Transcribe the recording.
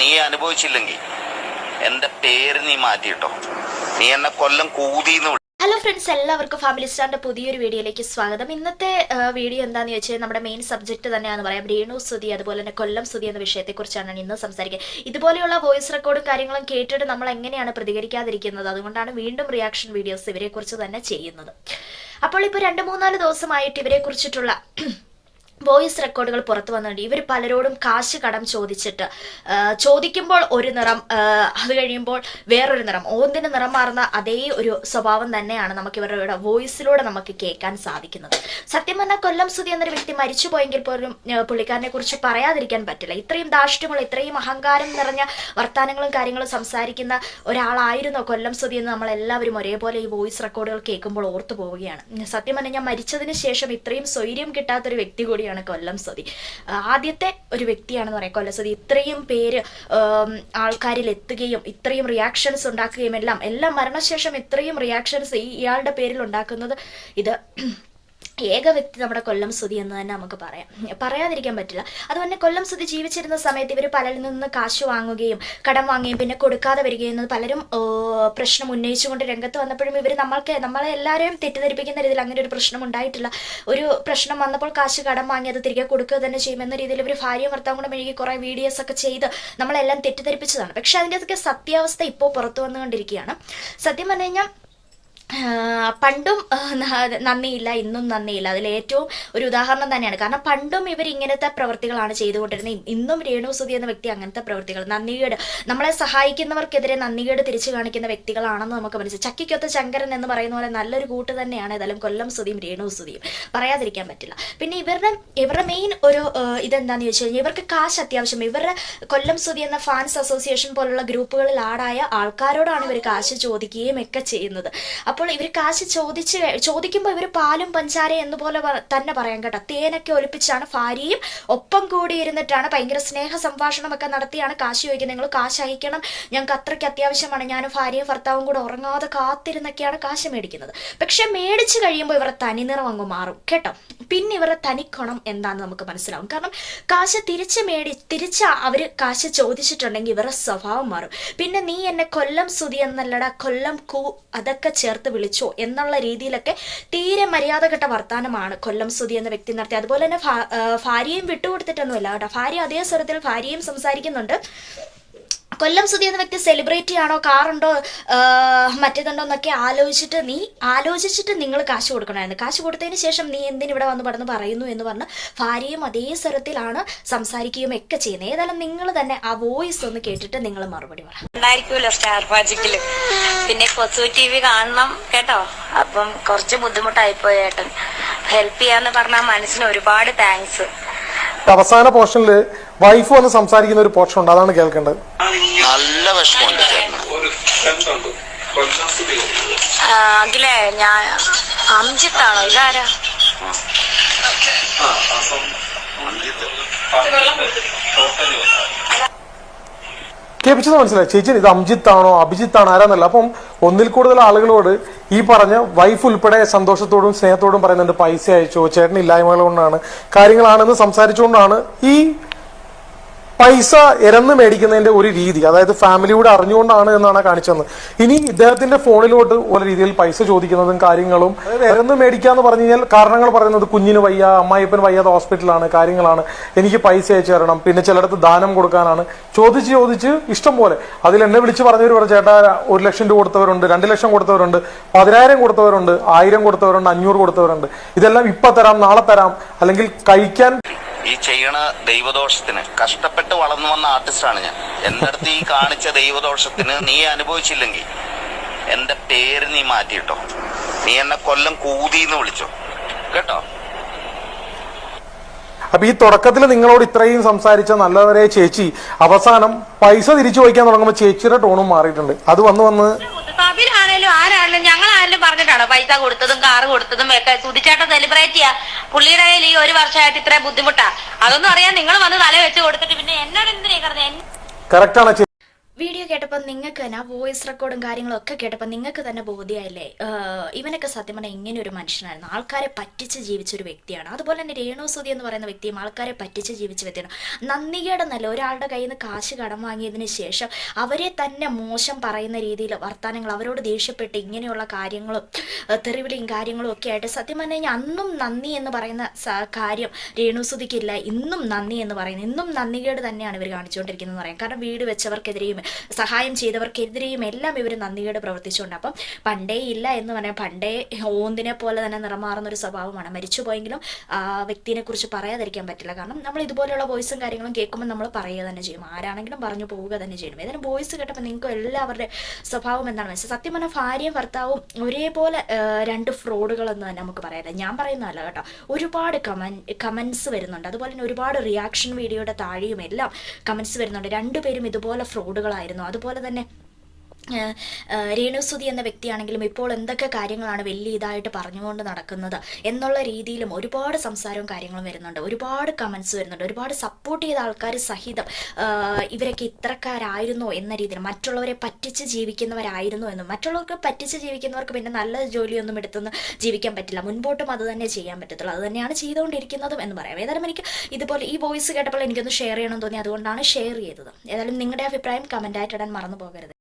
നീ അനുഭവിച്ചില്ലെങ്കിൽ എന്റെ പേര് നീ മാറ്റിയിട്ടോ. നീ എന്നെ കൊല്ലം കൂതിന്ന് ഹലോ ഫ്രണ്ട്സ് എല്ലാവർക്കും ഫാമിലി സ്റ്റാറിന്റെ പുതിയൊരു വീഡിയോയിലേക്ക് സ്വാഗതം. ഇന്നത്തെ വീഡിയോ എന്താന്ന് ചോദിച്ചാൽ നമ്മുടെ മെയിൻ സബ്ജക്ട് തന്നെയാന്ന് പറയാം. രേണു സ്തുതി അതുപോലെ തന്നെ കൊല്ലം സ്തുതി എന്ന വിഷയത്തെക്കുറിച്ചാണ് ഇന്ന് സംസാരിക്കുക. ഇതുപോലെയുള്ള വോയിസ് റെക്കോർഡും കാര്യങ്ങളും കേട്ടിട്ട് നമ്മൾ എങ്ങനെയാണ് പ്രതികരിക്കാതിരിക്കുന്നത്? അതുകൊണ്ടാണ് വീണ്ടും റിയാക്ഷൻ വീഡിയോസ് ഇവരെക്കുറിച്ച് തന്നെ ചെയ്യുന്നത്. അപ്പോൾ ഇപ്പൊ രണ്ട് മൂന്നാൽ ദിവസമായിട്ട് ഇവരെ കുറിച്ചിട്ടുള്ള വോയിസ് റെക്കോർഡുകൾ പുറത്തു വന്നിട്ടുണ്ട്. ഇവർ പലരോടും കാശ് കടം ചോദിച്ചിട്ട് ചോദിക്കുമ്പോൾ ഒരു നിറം അത് കഴിയുമ്പോൾ വേറൊരു നിറം. ഓന്തിന് നിറം മാറുന്ന അതേ ഒരു സ്വഭാവം തന്നെയാണ് നമുക്ക് ഇവരുടെ വോയിസിലൂടെ നമുക്ക് കേൾക്കാൻ സാധിക്കുന്നത്. സത്യം പറഞ്ഞാൽ കൊല്ലം സുതി എന്നൊരു വ്യക്തി മരിച്ചു പോയെങ്കിൽ പോലും പുള്ളിക്കാരനെ കുറിച്ച് പറയാതിരിക്കാൻ പറ്റില്ല. ഇത്രയും ദാഷ്ട്യമുള്ള ഇത്രയും അഹങ്കാരം നിറഞ്ഞ വർത്തമാനങ്ങളും കാര്യങ്ങളും സംസാരിക്കുന്ന ഒരാളായിരുന്നു കൊല്ലം സുതി എന്ന് നമ്മൾ എല്ലാവരും ഒരേപോലെ ഈ വോയിസ് റെക്കോർഡുകൾ കേൾക്കുമ്പോൾ ഓർത്തു പോവുകയാണ്. സത്യം പറഞ്ഞാൽ ഞാൻ മരിച്ചതിന് ശേഷം ഇത്രയും സ്വൈര്യം കിട്ടാത്തൊരു വ്യക്തി കൂടിയാണ് കൊല്ലം സതി ആദ്യത്തെ ഒരു വ്യക്തിയാണെന്ന് പറയാം കൊല്ലം സതി ഇത്രയും പേര് ആൾക്കാരിൽ എത്തുകയും ഇത്രയും റിയാക്ഷൻസ് ഉണ്ടാക്കുകയും എല്ലാം എല്ലാം മരണശേഷം ഇത്രയും റിയാക്ഷൻസ് ഇയാളുടെ പേരിൽ ഉണ്ടാക്കുന്നത് ഇത് ഏക വ്യക്തി നമ്മുടെ കൊല്ലം സുതി എന്ന് തന്നെ നമുക്ക് പറയാം. പറയാതിരിക്കാൻ പറ്റില്ല. അതുപോലെ കൊല്ലം സുതി ജീവിച്ചിരുന്ന സമയത്ത് ഇവർ പലരിൽ നിന്ന് കാശ് വാങ്ങുകയും കടം വാങ്ങുകയും പിന്നെ കൊടുക്കാതെ വരികയും പലരും പ്രശ്നം ഉന്നയിച്ചുകൊണ്ട് രംഗത്ത് വന്നപ്പോഴും ഇവർ നമ്മൾക്ക് നമ്മളെ എല്ലാവരെയും തെറ്റിദ്ധരിപ്പിക്കുന്ന രീതിയിൽ അങ്ങനെ ഒരു പ്രശ്നം ഉണ്ടായിട്ടില്ല. ഒരു പ്രശ്നം വന്നപ്പോൾ കാശ് കടം വാങ്ങി അത് തിരികെ കൊടുക്കുക തന്നെ ചെയ്യുമെന്ന രീതിയിൽ ഇവർ ഭാര്യയും ഭർത്താവും കൂടെ മെഴുകി കുറേ വീഡിയോസ് ഒക്കെ ചെയ്ത് നമ്മളെല്ലാം തെറ്റിദ്ധരിപ്പിച്ചതാണ്. പക്ഷെ അതിന്റെതൊക്കെ സത്യാവസ്ഥ ഇപ്പോൾ പുറത്തു വന്നുകൊണ്ടിരിക്കുകയാണ്. സത്യം പറഞ്ഞു കഴിഞ്ഞാൽ പണ്ടും നന്ദിയില്ല ഇന്നും നന്ദിയില്ല. അതിൽ ഏറ്റവും ഒരു ഉദാഹരണം തന്നെയാണ്. കാരണം പണ്ടും ഇവർ ഇങ്ങനത്തെ പ്രവൃത്തികളാണ് ചെയ്തുകൊണ്ടിരുന്നത്. ഇന്നും രേണു സുധി എന്ന വ്യക്തി അങ്ങനത്തെ പ്രവൃത്തികൾ നന്ദികേട് നമ്മളെ സഹായിക്കുന്നവർക്കെതിരെ നന്ദികേട് തിരിച്ചു കാണിക്കുന്ന വ്യക്തികളാണെന്ന് നമുക്ക് മനസ്സിലായി ചക്കിക്കൊത്ത ശങ്കരൻ എന്ന് പറയുന്ന പോലെ നല്ലൊരു കൂട്ട് തന്നെയാണ്. ഏതായാലും കൊല്ലം സുധിയും രേണു സുധിയും. പറയാതിരിക്കാൻ പറ്റില്ല. പിന്നെ ഇവരുടെ ഇവരുടെ മെയിൻ ഒരു ഇതെന്താന്ന് ചോദിച്ചു കഴിഞ്ഞാൽ ഇവർക്ക് കാശ് അത്യാവശ്യം. ഇവരുടെ കൊല്ലം സുധി എന്ന ഫാൻസ് അസോസിയേഷൻ പോലുള്ള ഗ്രൂപ്പുകളിൽ ആടായ ആൾക്കാരോടാണ് ഇവർ കാശ് ചോദിക്കുകയും ഒക്കെ ചെയ്യുന്നത്. അപ്പോൾ ഇവർ കാശ് ചോദിച്ച് ചോദിക്കുമ്പോൾ ഇവർ പാലും പഞ്ചാര എന്ന് പോലെ തന്നെ പറയാം കേട്ടോ. തേനൊക്കെ ഒലിപ്പിച്ചാണ് ഭാര്യയും ഒപ്പം കൂടി ഇരുന്നിട്ടാണ് ഭയങ്കര സ്നേഹ സംഭാഷണമൊക്കെ നടത്തിയാണ് കാശ് ചോദിക്കുന്നത്. നിങ്ങൾ കാശ് അയക്കണം. ഞങ്ങൾക്ക് അത്രയ്ക്ക് അത്യാവശ്യമാണ്. ഞാനും ഭാര്യയും ഭർത്താവും കൂടെ ഉറങ്ങാതെ കാത്തിരുന്നൊക്കെയാണ് കാശ് മേടിക്കുന്നത്. പക്ഷെ മേടിച്ചു കഴിയുമ്പോൾ ഇവരുടെ തനിനിറം അങ്ങ് മാറും. കേട്ടോ? പിന്നെ ഇവരുടെ തനിക്കണം എന്താണെന്ന് നമുക്ക് മനസ്സിലാവും. കാരണം കാശ് തിരിച്ച് മേടി തിരിച്ച് അവർ കാശ് ചോദിച്ചിട്ടുണ്ടെങ്കിൽ ഇവരുടെ സ്വഭാവം മാറും. പിന്നെ നീ എന്നെ കൊല്ലം സുതി എന്നല്ലടാ. കൊല്ലം കൂ അതൊക്കെ ചേർത്ത് വിളിച്ചോ എന്നുള്ള രീതിയിലൊക്കെ തീരെ മര്യാദ കെട്ട വർത്താനമാണ് കൊല്ലം സുതി എന്ന വ്യക്തി നടത്തി അതുപോലെ തന്നെ ഭാര്യയും വിട്ടുകൊടുത്തിട്ടൊന്നുമില്ല കേട്ടോ. ഭാര്യ അതേ സ്വരത്തിൽ ഭാര്യയും സംസാരിക്കുന്നുണ്ട്. കൊല്ലം സുധി എന്ന വ്യക്തി സെലിബ്രിറ്റി ആണോ കാറുണ്ടോ മറ്റേതുണ്ടോ എന്നൊക്കെ ആലോചിച്ചിട്ട് നീ ആലോചിച്ചിട്ട് നിങ്ങൾ കാശ് കൊടുക്കണമായിരുന്നു. കാശ് കൊടുത്തതിന് ശേഷം നീ എന്തിന് ഇവിടെ വന്ന് പടന്ന് പറയുന്നു എന്ന് പറഞ്ഞ് ഭാര്യയും അതേ സ്വരത്തിലാണ് സംസാരിക്കുകയും ഒക്കെ ചെയ്യുന്നത്. ഏതായാലും നിങ്ങൾ തന്നെ ആ വോയിസ് ഒന്ന് കേട്ടിട്ട് നിങ്ങൾ മറുപടി പറയാമല്ലോ സ്റ്റാർ മാജിക്കിൽ പിന്നെ കൊച്ചു ടി വി കാണണം കേട്ടോ? അപ്പം കുറച്ച് ബുദ്ധിമുട്ടായി പോയേട്ടൻ ഹെൽപ്പ് ചെയ്യാന്ന് പറഞ്ഞാൽ മനസ്സിന് ഒരുപാട് താങ്ക്സ് അവസാന പോർഷനിൽ വൈഫ് വന്ന് സംസാരിക്കുന്ന ഒരു പോർഷൻ ഉണ്ട് അതാണ് കേൾക്കേണ്ടത് നല്ല വിഷമമുണ്ട് അഖിലേ ഞാൻ അംജിത്താണോ ഇതാരാ ആ അപ്പം ടോട്ടലി വന്നു കേൾപ്പിച്ചത് മനസ്സിലായി. ചേച്ചി ഇത് അംജിത്ത് ആണോ അഭിജിത്ത് ആണോ ആരാന്നല്ല. അപ്പം ഒന്നിൽ കൂടുതൽ ആളുകളോട് ഈ പറഞ്ഞ വൈഫ് ഉൾപ്പെടെ സന്തോഷത്തോടും സ്നേഹത്തോടും പറയുന്നുണ്ട് പൈസ അയച്ചോ ചേട്ടൻ ഇല്ലായ്മകൾ കൊണ്ടാണ് കാര്യങ്ങളാണെന്ന് സംസാരിച്ചുകൊണ്ടാണ് ഈ പൈസ ഇരന്ന് മേടിക്കുന്നതിന്റെ ഒരു രീതി അതായത് ഫാമിലിയോട് അറിഞ്ഞുകൊണ്ടാണ് എന്നാണ് കാണിച്ചത്. ഇനി ഇദ്ദേഹത്തിന്റെ ഫോണിലോട്ട് ഓരോ രീതിയിൽ പൈസ ചോദിക്കുന്നതും കാര്യങ്ങളും ഇരന്ന് മേടിക്കാന്ന് പറഞ്ഞു കഴിഞ്ഞാൽ കാരണങ്ങൾ പറയുന്നത് കുഞ്ഞിന് വയ്യ അമ്മായിപ്പൻ വയ്യാതെ ഹോസ്പിറ്റലാണ് കാര്യങ്ങളാണ്. എനിക്ക് പൈസ അയച്ചു തരണം പിന്നെ ചിലടത്ത് ദാനം കൊടുക്കാനാണ്. ചോദിച്ച് ചോദിച്ച് ഇഷ്ടം പോലെ. അതിൽ എന്നെ വിളിച്ച് പറഞ്ഞവർ പറഞ്ഞു ചേട്ടാ ഒരു ലക്ഷം രൂപ കൊടുത്തവരുണ്ട് രണ്ട് ലക്ഷം കൊടുത്തവരുണ്ട് പതിനായിരം കൊടുത്തവരുണ്ട് ആയിരം കൊടുത്തവരുണ്ട് അഞ്ഞൂറ് കൊടുത്തവരുണ്ട്. ഇതെല്ലാം ഇപ്പൊ തരാം നാളെ തരാം അല്ലെങ്കിൽ കഴിക്കാൻ ഈ ചെയ്യണ ദൈവദോഷത്തിന് കഷ്ടപ്പെട്ട് വളർന്നു വന്ന ആർട്ടിസ്റ്റാണ് ഞാൻ. എന്റെ അടുത്ത് ഈ കാണിച്ച ദൈവദോഷത്തിന് നീ അനുഭവിച്ചില്ലെങ്കിൽ എന്റെ പേര് നീ മാറ്റിയിട്ടോ. നീ എന്നെ കൊല്ലം കൂതിന്ന് വിളിച്ചോ. കേട്ടോ? അപ്പൊ ഈ തുടക്കത്തിൽ നിങ്ങളോട് ഇത്രയും സംസാരിച്ച നല്ലവരെ ചേച്ചി അവസാനം പൈസ തിരിച്ചു വയ്ക്കാൻ തുടങ്ങുമ്പോൾ ചേച്ചിയുടെ ടോണും മാറിയിട്ടുണ്ട്. അത് വന്ന് വന്ന് സബിലാണേലും ആരാണേലും ഞങ്ങൾ ആരെങ്കിലും പറഞ്ഞിട്ടാണോ പൈസ കൊടുത്തതും കാറ് കൊടുത്തതും ഒക്കെ സുധിച്ചേട്ടൻ സെലിബ്രേറ്റ് ചെയ്യാ? പുള്ളിയുടെ കയ്യിൽ ഈ ഒരു വർഷമായിട്ട് ഇത്ര ബുദ്ധിമുട്ടാ? അതൊന്നും അറിയാൻ നിങ്ങൾ വന്ന് തല വെച്ച് കൊടുത്തിട്ട് പിന്നെ എന്നോട് എന്തിനാ കറക്റ്റാണ് വീഡിയോ കേട്ടപ്പോൾ നിങ്ങൾക്ക് തന്നെ ആ വോയിസ് റെക്കോർഡും കാര്യങ്ങളും ഒക്കെ കേട്ടപ്പോൾ നിങ്ങൾക്ക് തന്നെ ബോധ്യമായില്ലേ ഇവനൊക്കെ സത്യം പറഞ്ഞാൽ ഇങ്ങനെ ഒരു മനുഷ്യനായിരുന്നു. ആൾക്കാരെ പറ്റിച്ച് ജീവിച്ച ഒരു വ്യക്തിയാണ്. അതുപോലെ തന്നെ രേണു സുതി എന്ന് പറയുന്ന വ്യക്തിയും ആൾക്കാരെ പറ്റിച്ച് ജീവിച്ച വ്യക്തിയാണ്. നല്ല ഒരാളുടെ കയ്യിൽ നിന്ന് കാശ് കടം വാങ്ങിയതിന് ശേഷം അവരെ തന്നെ മോശം പറയുന്ന രീതിയിൽ വർത്തമാനങ്ങൾ അവരോട് ദേഷ്യപ്പെട്ട് ഇങ്ങനെയുള്ള കാര്യങ്ങളും തെറിവിളിയും കാര്യങ്ങളും ഒക്കെ ആയിട്ട് സത്യം പറഞ്ഞു അന്നും നന്ദി എന്ന് പറയുന്ന കാര്യം രേണു സുതിക്കില്ല ഇന്നും നന്ദി എന്ന് പറയുന്നത് ഇന്നും നന്ദികേട് തന്നെയാണ് ഇവർ കാണിച്ചുകൊണ്ടിരിക്കുന്നത് പറയാം. കാരണം വീട് വെച്ചവർക്കെതിരെയും സഹായം ചെയ്തവർക്കെതിരെയും എല്ലാം ഇവർ നന്ദിയോട് പ്രവർത്തിച്ചുകൊണ്ട് അപ്പം പണ്ടേ ഇല്ല എന്ന് പറഞ്ഞാൽ പണ്ടേ ഓന്തിനെ പോലെ തന്നെ നിറമാറുന്ന ഒരു സ്വഭാവമാണ്. മരിച്ചു പോയെങ്കിലും ആ വ്യക്തിനെ കുറിച്ച് പറയാതിരിക്കാൻ പറ്റില്ല. കാരണം നമ്മൾ ഇതുപോലെയുള്ള വോയിസും കാര്യങ്ങളും കേൾക്കുമ്പോൾ നമ്മൾ പറയുക തന്നെ ചെയ്യും. ആരാണെങ്കിലും പറഞ്ഞു പോവുക തന്നെ ചെയ്യും. ഏതായാലും വോയിസ് കേട്ടപ്പോൾ നിങ്ങൾക്ക് എല്ലാവരുടെ സ്വഭാവം എന്താണ് മനസ്സിലായത് സത്യം പറഞ്ഞാൽ ഭാര്യയും ഭർത്താവും ഒരേപോലെ രണ്ട് ഫ്രോഡുകൾ എന്ന് തന്നെ നമുക്ക് പറയാം. ഞാൻ പറയുന്നതല്ല കേട്ടോ. ഒരുപാട് കമൻ കമൻസ് വരുന്നുണ്ട്. അതുപോലെ തന്നെ ഒരുപാട് റിയാക്ഷൻ വീഡിയോയുടെ താഴെയും എല്ലാം കമൻസ് വരുന്നുണ്ട്. രണ്ടുപേരും ഇതുപോലെ ഫ്രോഡുകളായിരുന്നു അതുപോലെ തന്നെ രേണുസുതി എന്ന വ്യക്തിയാണെങ്കിലും ഇപ്പോൾ എന്തൊക്കെ കാര്യങ്ങളാണ് വലിയ ഇതായിട്ട് പറഞ്ഞുകൊണ്ട് നടക്കുന്നത് എന്നുള്ള രീതിയിലും ഒരുപാട് സംസാരവും കാര്യങ്ങളും വരുന്നുണ്ട്. ഒരുപാട് കമൻസ് വരുന്നുണ്ട്. ഒരുപാട് സപ്പോർട്ട് ചെയ്ത ആൾക്കാർ സഹിതം ഇവരൊക്കെ ഇത്രക്കാരായിരുന്നോ എന്ന രീതിയിൽ മറ്റുള്ളവരെ പറ്റിച്ച് ജീവിക്കുന്നവരായിരുന്നു എന്നും മറ്റുള്ളവർക്ക് പറ്റിച്ച് ജീവിക്കുന്നവർക്ക് പിന്നെ നല്ല ജോലിയൊന്നും എടുത്തൊന്നും ജീവിക്കാൻ പറ്റില്ല. മുൻപോട്ടും അത് തന്നെ ചെയ്യാൻ പറ്റത്തുള്ളൂ. അത് തന്നെയാണ് ചെയ്തുകൊണ്ടിരിക്കുന്നതും എന്ന് പറയാം. ഏതായാലും എനിക്ക് ഇതുപോലെ ഈ വോയിസ് കേട്ടപ്പോൾ എനിക്കൊന്ന് ഷെയർ ചെയ്യണം തോന്നി. അതുകൊണ്ടാണ് ഷെയർ ചെയ്തത്. ഏതായാലും നിങ്ങളുടെ അഭിപ്രായം കമന്റായിട്ട് ഇടാൻ മറന്നു പോകരുത്